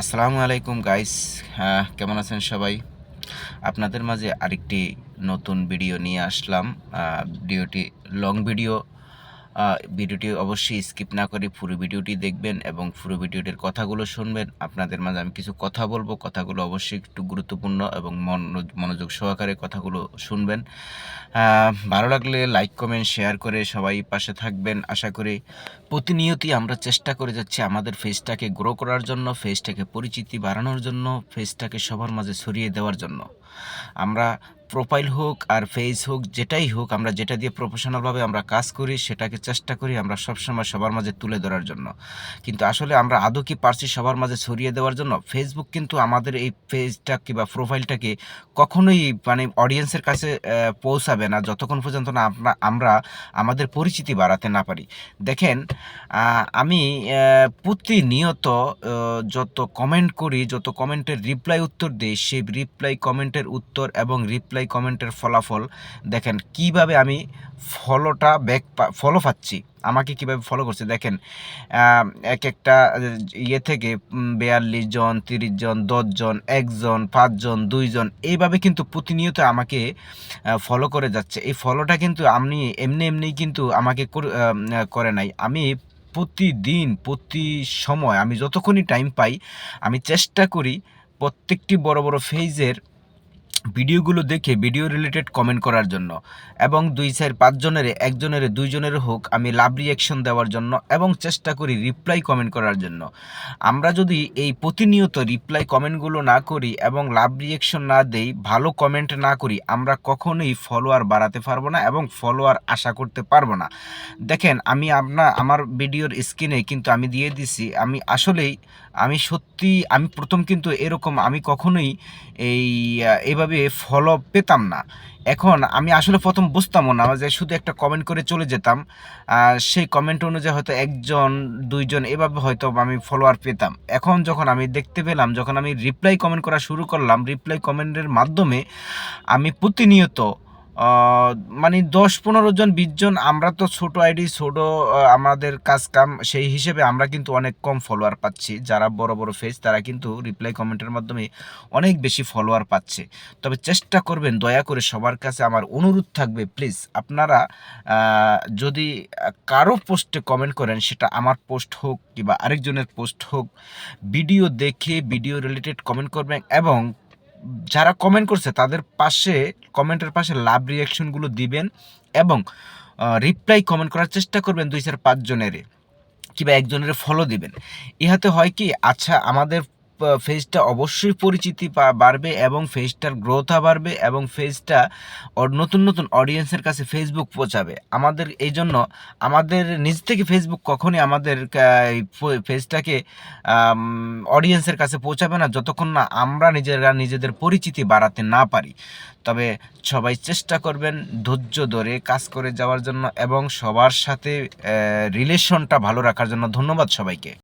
আসসালামু আলাইকুম গাইস কেমন আছেন সবাই? আপনাদের মাঝে আরেকটি নতুন ভিডিও নিয়ে আসলাম ভিডিওটি লং ভিডিও ভিডিওটি অবশ্যই স্কিপ না করে পুরো ভিডিওটি দেখবেন এবং পুরো ভিডিওটির কথাগুলো শুনবেন। আপনাদের মাঝে আমি কিছু কথা বলব, কথাগুলো অবশ্যই একটু গুরুত্বপূর্ণ এবং মন- মনোযোগ সহকারে কথাগুলো শুনবেন। ভালো লাগলে লাইক কমেন্ট শেয়ার করে সবাই পাশে থাকবেন। আশা করি প্রতিনিয়তই আমরা চেষ্টা করে যাচ্ছি আমাদের ফেসটাকে গ্রো করার জন্য ফেসটাকে পরিচিতি বাড়ানোর জন্য ফেসটাকে সবার মাঝে ছড়িয়ে দেওয়ার জন্য। আমরা প্রোফাইল হোক আর ফেস হোক, যেটাই হোক, আমরা যেটা দিয়ে প্রফেশনালভাবে আমরা কাজ করি, সেটাকে চেষ্টা করি আমরা সবসময় সবার মাঝে তুলে ধরার জন্য। কিন্তু আসলে আমরা আদৌ কি পারছি সবার মাঝে ছড়িয়ে দেওয়ার জন্য? ফেসবুক কিন্তু আমাদের এই পেজটা কিংবা প্রোফাইলটাকে কখনোই মানে অডিয়েন্সের কাছে পৌঁছাবে না যতক্ষণ পর্যন্ত না আমরা আমরা আমাদের পরিচিতি বাড়াতে না পারি। দেখেন আমি প্রতিনিয়ত যত কমেন্ট করি, যত কমেন্টের রিপ্লাই উত্তর দিই, সেই রিপ্লাই কমেন্টের উত্তর এবং রিপ্লাই কমেন্টের ফলাফল দেখেন, কীভাবে আমি ফলোটা ব্যাক ফলো পাচ্ছি, আমাকে কীভাবে ফলো করছে, দেখেন এক একটা ইয়ে থেকে বিয়াল্লিশ জন, তিরিশ জন দশজন একজন পাঁচজন দুইজন এইভাবে কিন্তু প্রতিনিয়ত আমাকে ফলো করে যাচ্ছে। এই ফলোটা কিন্তু আমি এমনি এমনি কিন্তু আমাকে কর- করে নাই। আমি প্রতিদিন, প্রতি সময়, আমি যতক্ষণই টাইম পাই, আমি চেষ্টা করি প্রত্যেকটি বড় বড় ফেজের ভিডিওগুলো দেখে ভিডিও রিলেটেড কমেন্ট করার জন্য এবং দুই চার পাঁচজনের একজনের দুইজনের হোক আমি লাভ রিয়াকশন দেওয়ার জন্য এবং চেষ্টা করি রিপ্লাই কমেন্ট করার জন্য। আমরা যদি এই প্রতিনিয়ত রিপ্লাই কমেন্টগুলো না করি এবং লাভ রিয়াকশন না দেই ভালো কমেন্ট না করি আমরা কখনোই ফলোয়ার বাড়াতে পারব না এবং ফলোয়ার আশা করতে পারব না। দেখেন আমি আপনার আমার ভিডিওর স্ক্রিনে কিন্তু আমি দিয়ে দিছি আমি আসলেই আমি সত্যি আমি প্রথম কিন্তু এরকম আমি কখনোই এই আহ, এভাবে ফলো পেতাম না। এখন আমি আসলে প্রথম বুঝতামও না যে শুধু একটা কমেন্ট করে চলে যেতাম সেই কমেন্ট অনুযায়ী হয়তো একজন, দুইজন এভাবে হয়তো আমি ফলোয়ার পেতাম। এখন যখন আমি দেখতে পেলাম, যখন আমি রিপ্লাই কমেন্ট করা শুরু করলাম রিপ্লাই কমেন্টের মাধ্যমে আমি প্রতিনিয়ত মানে দশ পনেরো জন, বিশ জন, আমরা তো ছোট আইডি, ছোট আমাদের কাজ কাম, সেই হিসেবে আমরা কিন্তু অনেক কম ফলোয়ার পাচ্ছি। যারা বড় বড় ফেজ তারা কিন্তু রিপ্লাই কমেন্টের মাধ্যমে অনেক বেশি ফলোয়ার পাচ্ছে। তবে চেষ্টা করবেন, দয়া করে সবার কাছে আমার অনুরোধ থাকবে প্লিজ আপনারা যদি কারও পোস্টে কমেন্ট করেন, সেটা আমার পোস্ট হোক কিংবা আরেকজনের পোস্ট হোক ভিডিও দেখে ভিডিও রিলেটেড কমেন্ট করবেন এবং যারা কমেন্ট করছে, তাদের পাশে কমেন্টের পাশে লাভ রিয়াকশনগুলো দিবেন এবং রিপ্লাই কমেন্ট করার চেষ্টা করবেন দুই চার পাঁচজনের, কিংবা একজনের ফলো দিবেন। ইহাতে হয় কি আচ্ছা আমাদের ফেজটা অবশ্যই পরিচিতি বাড়বে এবং ফেজটার গ্রোথা বাড়বে এবং ফেজটা নতুন নতুন অডিয়েন্সের কাছে ফেসবুক পৌঁছাবে। আমাদের এই জন্য আমাদের নিজ থেকে ফেসবুক কখনই আমাদের ফেজটাকে অডিয়েন্সের কাছে পৌঁছাবে না যতক্ষণ না আমরা নিজেরা নিজেদের পরিচিতি বাড়াতে না পারি। তবে সবাই চেষ্টা করবেন ধৈর্য ধরে কাজ করে যাওয়ার জন্য এবং সবার সাথে রিলেশনটা ভালো রাখার জন্য ধন্যবাদ সবাইকে।